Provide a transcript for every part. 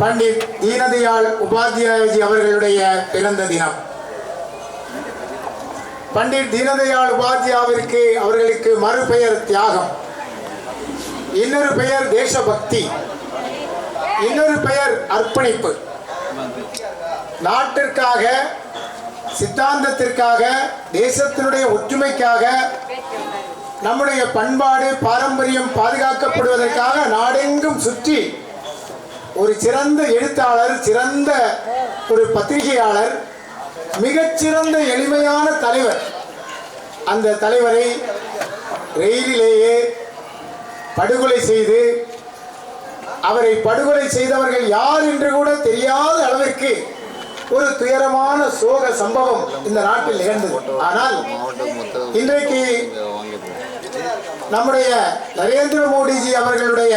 பண்டிட் தீனதயாள் உபாத்யாயஜி அவர்களுடைய பிறந்த தினம். பண்டிட் தீனதயாள் உபாத்யாவிற்கு அவர்களுக்கு மறுபெயர் தியாகம். இன்னொரு பெயர் தேசபக்தி. இன்னொரு பெயர் அர்ப்பணிப்பு. நாட்டிற்காக சித்தாந்தத்திற்காக தேசத்தினுடைய ஒற்றுமைக்காக நம்முடைய பண்பாடு பாரம்பரியம் பாதுகாக்கப்படுவதற்காக நாடெங்கும் சுற்றி ஒரு சிறந்த எழுத்தாளர் சிறந்த ஒரு பத்திரிகையாளர் மிகச்சிறந்த எளிமையான தலைவர். அந்த தலைவரை ரயிலிலேயே படுகொலை செய்து அவரை படுகொலை செய்தவர்கள் யார் என்று கூட தெரியாத அளவிற்கு ஒரு துயரமான சோக சம்பவம் இந்த நாட்டில் நிகழ்ந்தது. ஆனால் இன்றைக்கு நம்முடைய நரேந்திர மோடிஜி அவர்களுடைய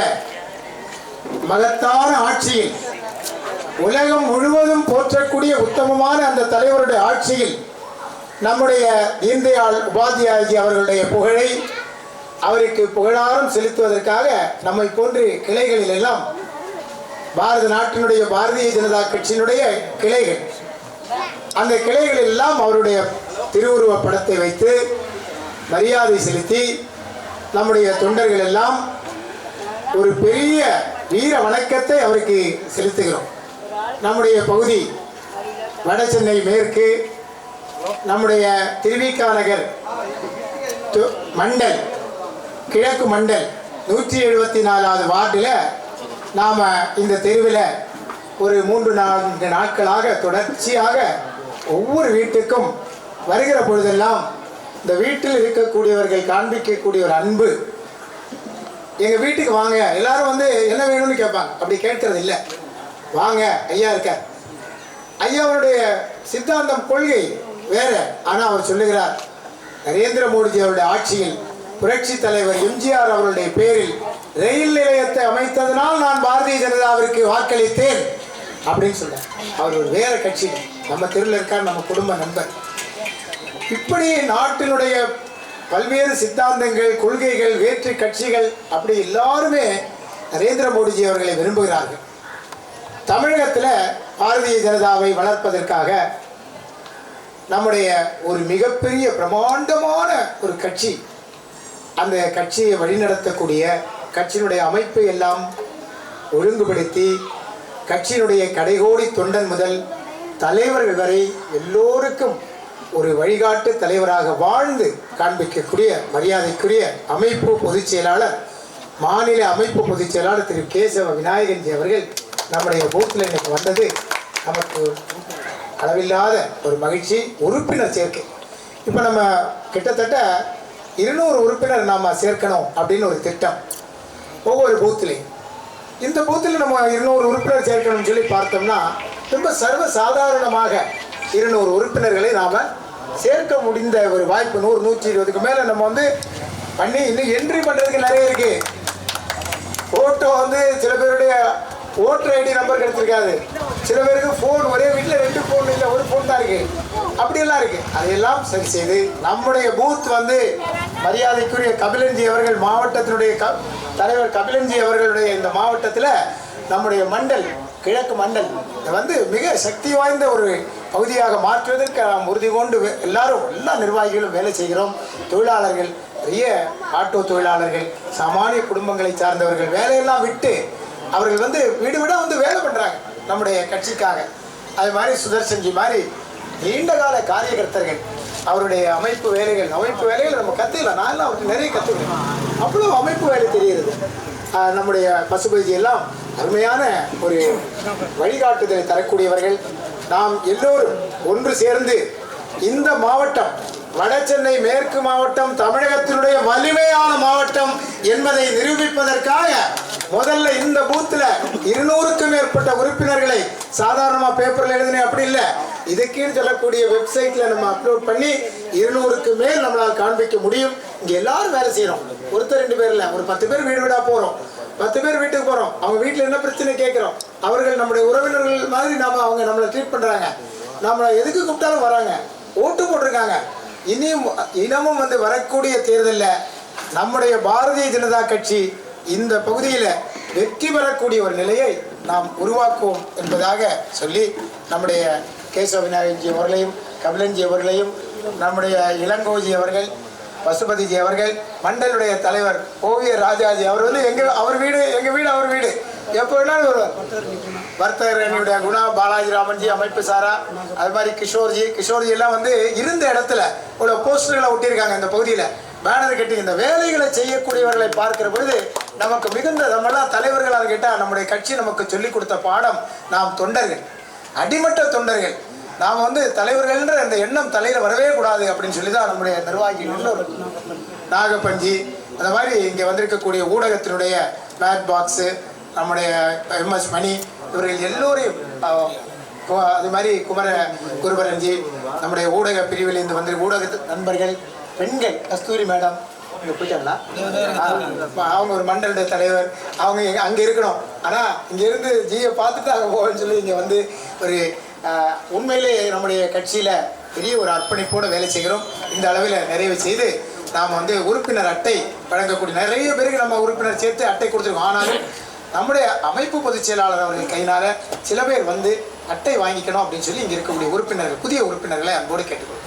மகத்தான ஆட்சியில் உலகம் முழுவதும் போற்றக்கூடிய உத்தமமான அந்த தலைவருடைய ஆட்சியில் நம்முடைய தீன்தயாள் உபாத்யாயஜி அவர்களுடைய புகழை அவருக்கு புகழாரம் செலுத்துவதற்காக நம்மை போன்று கிளைகளில் எல்லாம் பாரத நாட்டினுடைய பாரதிய ஜனதா கட்சியினுடைய கிளைகள் அந்த கிளைகள் எல்லாம் அவருடைய திருவுருவ படத்தை வைத்து மரியாதை செலுத்தி நம்முடைய தொண்டர்கள் எல்லாம் ஒரு பெரிய வீர வணக்கத்தை அவருக்கு செலுத்துகிறோம். நம்முடைய பகுதி வடசென்னை மேற்கு நம்முடைய திருவிக்கா நகர் மண்டல் கிழக்கு மண்டல் நூற்றி எழுபத்தி நாலாவது வார்டில் நாம் இந்த தெருவில் ஒரு மூன்று நான்கு நாட்களாக தொடர்ச்சியாக ஒவ்வொரு வீட்டுக்கும் வருகிற பொழுதெல்லாம் இந்த வீட்டில் இருக்கக்கூடியவர்கள் காண்பிக்கக்கூடிய ஒரு அன்பு எங்கள் வீட்டுக்கு வாங்க. எல்லாரும் வந்து என்ன வேணும்னு கேட்பாங்க. அப்படி கேட்கறது இல்லை. வாங்க ஐயா இருக்கார் ஐயாவுடைய சித்தாந்தம் கொள்கை வேற. ஆனால் அவர் சொல்லுகிறார் நரேந்திர மோடிஜி அவருடைய ஆட்சியில் புரட்சி தலைவர் எம்ஜிஆர் அவருடைய பேரில் ரயில் நிலையத்தை அமைத்ததனால் நான் பாரதிய ஜனதாவிற்கு வாக்களித்தேன் அப்படின்னு சொல்றார். அவர் ஒரு வேற கட்சி நம்ம தெருவில் இருக்கார் நம்ம குடும்ப நண்பர். இப்படி நாட்டினுடைய பல்வேறு சித்தாந்தங்கள் கொள்கைகள் வேற்று கட்சிகள் அப்படி எல்லாருமே நரேந்திர மோடிஜி அவர்களை விரும்புகிறார்கள். தமிழகத்தில் பாரதிய ஜனதாவை வளர்ப்பதற்காக நம்முடைய ஒரு மிகப்பெரிய பிரமாண்டமான ஒரு கட்சி அந்த கட்சியை வழிநடத்தக்கூடிய கட்சியினுடைய அமைப்பை எல்லாம் ஒழுங்குபடுத்தி கட்சியினுடைய கடைகோடி தொண்டன் முதல் தலைவர்கள் வரை எல்லோருக்கும் ஒரு வழிகாட்டு தலைவராக வாழ்ந்து காண்பிக்கக்கூடிய மரியாதைக்குரிய அமைப்பு பொதுச் செயலாளர் மாநில அமைப்பு பொதுச் செயலாளர் திரு. கேசவ விநாயகன்ஜி அவர்கள் நம்முடைய பூத்தில் இன்னைக்கு வந்தது. நமக்கு அளவில்லாத ஒரு மகிழ்ச்சி உறுப்பினர் சேர்க்கை. இப்போ நம்ம கிட்டத்தட்ட இருநூறு உறுப்பினர் நாம் சேர்க்கணும் அப்படின்னு ஒரு திட்டம் ஒவ்வொரு பூத்துலேயும் இந்த பூத்தில் நம்ம இருநூறு உறுப்பினர் சேர்க்கணும்னு சொல்லி பார்த்தோம்னா ரொம்ப சர்வ சாதாரணமாக இருநூறு உறுப்பினர்களை நாம் சேர்க்க முடிந்த ஒரு வாய்ப்பு நூறு நூற்றி இருபதுக்கு மேலே நம்ம வந்து பண்ணி இன்னும் என்ட்ரி பண்ணுறதுக்கு நிறைய இருக்குது ஃபோட்டோ வந்து சில பேருடைய ஓட்டர் ஐடி நம்பர் கிடைச்சிருக்காது. சில பேருக்கு ஃபோன் ஒரே வீட்டில் ரெண்டு ஃபோன் இல்லை ஒரு ஃபோன் தான் இருக்குது அப்படியெல்லாம் இருக்குது அதையெல்லாம் சரி செய்து நம்முடைய பூத் வந்து மரியாதைக்குரிய கபிலன்ஜி அவர்கள் மாவட்டத்தினுடைய க தலைவர் கபிலன்ஜி அவர்களுடைய இந்த மாவட்டத்தில் நம்முடைய மண்டல் கிழக்கு மண்டல். இது வந்து மிக சக்தி வாய்ந்த ஒரு பகுதியாக மாற்றுவதற்கு நாம் உறுதி கொண்டு எல்லாரும் எல்லா நிர்வாகிகளும் வேலை செய்கிறோம். தொழிலாளர்கள் பெரிய ஆட்டோ தொழிலாளர்கள் சாமானிய குடும்பங்களை சார்ந்தவர்கள் வேலையெல்லாம் விட்டு அவர்கள் வந்து வீடு வீடா வந்து வேலை பண்ணுறாங்க நம்முடைய கட்சிக்காக. அது மாதிரி சுதர்சன்ஜி மாதிரி நீண்ட கால காரியகர்த்தர்கள் அவருடைய அமைப்பு வேலைகள் அமைப்பு வேலைகள் நம்ம கற்றுக்கலாம் நான் எல்லாம் அவருக்கு நிறைய கற்றுக்கணும் அவ்வளோ அமைப்பு வேலை தெரிகிறது. நம்முடைய பசுபதி எல்லாம் அருமையான ஒரு வழிகாட்டுதலை தரக்கூடியவர்கள். நாம் எல்லோரும் ஒன்று சேர்ந்து இந்த மாவட்டம் வட சென்னை மேற்கு மாவட்டம் தமிழகத்தினுடைய வலிமையான மாவட்டம் என்பதை நிரூபிப்பதற்காக முதல்ல இந்த பூத்துல இருநூறுக்கும் மேற்பட்ட உறுப்பினர்களை சாதாரணமா பேப்பர்ல எழுதினேன் அப்படி இல்லை. இதுக்குன்னு சொல்லக்கூடிய வெப்சைட்ல நம்ம அப்லோட் பண்ணி இருநூறுக்கு மேல் நம்மளால் காண்பிக்க முடியும். இங்க எல்லாரும் வேலை செய்யறோம் ஒருத்தர் ரெண்டு பேர் ஒரு பத்து பேர் வீடு வீடா போறோம். பத்து பேர் வீட்டுக்கு போறோம். அவங்க வீட்டுல என்ன பிரச்சனை கேட்கிறோம்? அவர்கள் நம்முடைய உறவினர்கள் மாதிரி நாம அவங்க நம்மளை ட்ரீட் பண்றாங்க. நம்மளை எதுக்கு கூப்பிட்டாலும் வராங்க. ஓட்டு போட்டிருக்காங்க. இனியும் இனமும் வந்து வரக்கூடிய தேர்தலில் நம்முடைய பாரதிய ஜனதா கட்சி இந்த பகுதியில் வெற்றி பெறக்கூடிய ஒரு நிலையை நாம் உருவாக்குவோம் என்பதாக சொல்லி நம்முடைய கேசவ விநாயகன்ஜி அவர்களையும் கபிலன்ஜி அவர்களையும் நம்முடைய இளங்கோஜி அவர்கள் பசுபதிஜி அவர்கள் மண்டலுடைய தலைவர் ஓவியர் ராஜாஜி அவர் வந்து எங்க அவர் வீடு எங்க வீடு அவர் வீடு. எப்போ வேணாலும் வருவார். வர்த்தகர் என்னுடைய குணா பாலாஜி ராமன்ஜி அமைப்பு சாரா அது மாதிரி கிஷோர்ஜி கிஷோர்ஜி எல்லாம் வந்து இருந்த இடத்துல உள்ள போஸ்டர்களை ஒட்டியிருக்காங்க இந்த பகுதியில். பேனர் கட்டி இந்த வேலைகளை செய்யக்கூடியவர்களை பார்க்கிற பொழுது நமக்கு மிகுந்த நம்மளாம் தலைவர்களாக கேட்டால் நம்முடைய கட்சி நமக்கு சொல்லிக் கொடுத்த பாடம் நாம் தொண்டர்கள். அடிமட்ட தொண்டர்கள். நாம் வந்து தலைவர்கள்ன்ற அந்த எண்ணம் தலையில் வரவே கூடாது அப்படின்னு சொல்லி தான் நம்முடைய நிர்வாகிகள் ஒரு நாகப்பஞ்சி அந்த மாதிரி இங்கே வந்திருக்கக்கூடிய ஊடகத்தினுடைய பேட் பாக்ஸு நம்முடைய எம்எஸ் மணி இவர்கள் எல்லோரையும் அது மாதிரி குமர குருபரஞ்சி நம்முடைய ஊடக பிரிவில் இருந்து வந்து ஊடக நண்பர்கள் பெண்கள் கஸ்தூரி மேடம் இங்கே போயிட்டாங்களா? அவங்க ஒரு மண்டல தலைவர் அவங்க அங்கே இருக்கணும். ஆனால் இங்கே இருந்து ஜியை பார்த்துட்டு அங்கே போகணும்னு சொல்லி இங்கே வந்து ஒரு உண்மையிலே நம்முடைய கட்சியில் பெரிய ஒரு அர்ப்பணிப்போடு வேலை செய்கிறோம். இந்த அளவில் நிறைவு செய்து நாம் வந்து உறுப்பினர் அட்டை வழங்கக்கூடிய நிறைய பேருக்கு நம்ம உறுப்பினர் சேர்த்து அட்டை கொடுத்துருக்கோம். ஆனாலும் நம்முடைய அமைப்பு பொதுச் செயலாளர் அவர்கள் கையினால் சில பேர் வந்து அட்டை வாங்கிக்கணும் அப்படின்னு சொல்லி இங்கே இருக்கக்கூடிய உறுப்பினர்கள் புதிய உறுப்பினர்களை அன்போடு கேட்டுக்கொள்கிறோம்.